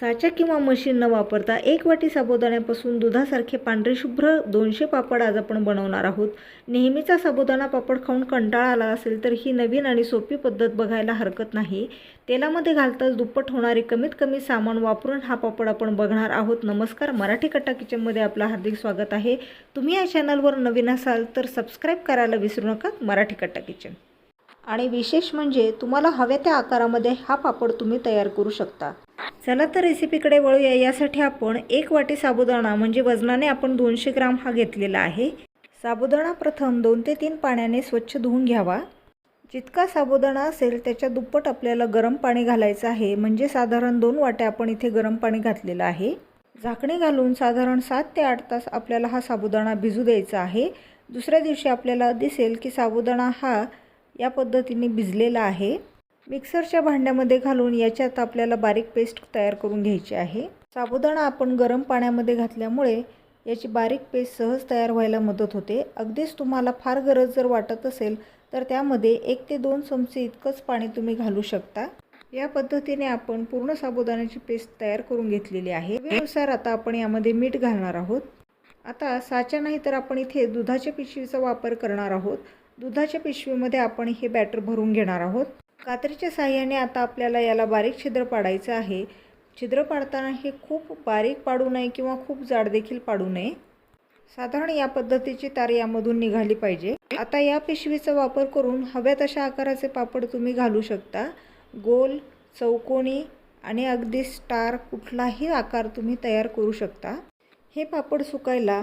साचा किंवा मशीन न वापरता एक वाटी साबुदाण्यापासून दुधासारखे पांढरे शुभ्र दोनशे पापड आज आपण बनवणार आहोत. नेहमीचा साबुदाणा पापड खाऊन कंटाळा आला असेल तर ही नवीन आणि सोपी पद्धत बघायला हरकत नाही. तेलामध्ये घालताच दुप्पट होणारे कमीत कमी सामान वापरून हा पापड आपण बघणार आहोत. नमस्कार मराठी कट्टा किचनमध्ये आपलं हार्दिक स्वागत आहे. तुम्ही या चॅनलवर नवीन असाल तर सबस्क्राईब करायला विसरू नका. मराठी कट्टा किचन. आणि विशेष म्हणजे तुम्हाला हव्या त्या आकारामध्ये हा पापड तुम्ही तयार करू शकता. चला तर रेसिपीकडे वळूया. यासाठी आपण एक वाटी साबुदाणा म्हणजे वजनाने आपण दोनशे ग्राम हा घेतलेला आहे. साबुदाणा प्रथम दोन ते तीन पाण्याने स्वच्छ धुवून घ्यावा. जितका साबुदाणा असेल त्याच्या दुप्पट आपल्याला गरम पाणी घालायचं आहे. म्हणजे साधारण दोन वाट्या आपण इथे गरम पाणी घातलेलं आहे. झाकणी घालून साधारण सात ते आठ तास आपल्याला हा साबुदाणा भिजू द्यायचा आहे. दुसऱ्या दिवशी आपल्याला दिसेल की साबुदाणा हा या पद्धतीने भिजलेला आहे. मिक्सरच्या भांड्यामध्ये घालून याच्यात आपल्याला बारीक पेस्ट तयार करून घ्यायची आहे. साबुदाणा आपण गरम पाण्यामध्ये घातल्यामुळे याची बारीक पेस्ट सहज तयार व्हायला मदत होते. अगदीच तुम्हाला फार गरज जर वाटत असेल तर त्यामध्ये एक ते दोन चमचे इतकंच पाणी तुम्ही घालू शकता. या पद्धतीने आपण पूर्ण साबुदाण्याची पेस्ट तयार करून घेतलेली आहे. वेळेनुसार आता आपण यामध्ये मीठ घालणार आहोत. आता साच्या नाही तर आपण इथे दुधाच्या पिशवीचा वापर करणार आहोत. दुधाच्या पिशवीमध्ये आपण हे बॅटर भरून घेणार आहोत. कात्रीच्या साह्याने आता आपल्याला याला बारीक छिद्र पाडायचं आहे. छिद्र पाडताना हे खूप बारीक पाडू नये किंवा खूप जाड देखील पाडू नये. साधारण या पद्धतीची तार यामधून निघाली पाहिजे. आता या पिशवीचा वापर करून हव्या तशा आकाराचे पापड तुम्ही घालू शकता. गोल चौकोनी आणि अगदी स्टार कुठलाही आकार तुम्ही तयार करू शकता. हे पापड सुकायला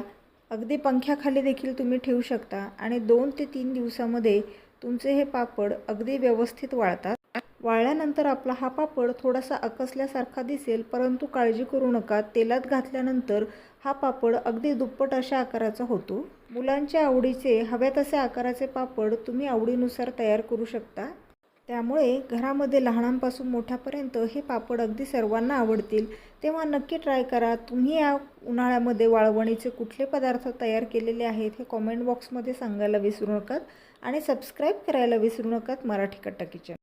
अगदी पंख्याखाली देखील तुम्ही ठेवू शकता आणि दोन ते तीन दिवसामध्ये तुमचे हे पापड अगदी व्यवस्थित वाळतात. वाळल्यानंतर आपला हा पापड थोडासा आकसल्यासारखा दिसेल परंतु काळजी करू नका. तेलात घातल्यानंतर हा पापड अगदी दुप्पट अशा आकाराचा होतो. मुलांच्या आवडीचे हव्या तसे आकाराचे पापड तुम्ही आवडीनुसार तयार करू शकता. त्यामुळे घरामध्ये लहानांपासून मोठ्यापर्यंत हे पापड अगदी सर्वांना आवडतील. तेव्हा नक्की ट्राय करा. तुम्ही या उन्हाळ्यामध्ये वाळवणीचे कुठले पदार्थ तयार केलेले आहेत हे कॉमेंट बॉक्समध्ये सांगायला विसरू नका आणि सबस्क्राईब करायला विसरू नका मराठी कट्टा किचन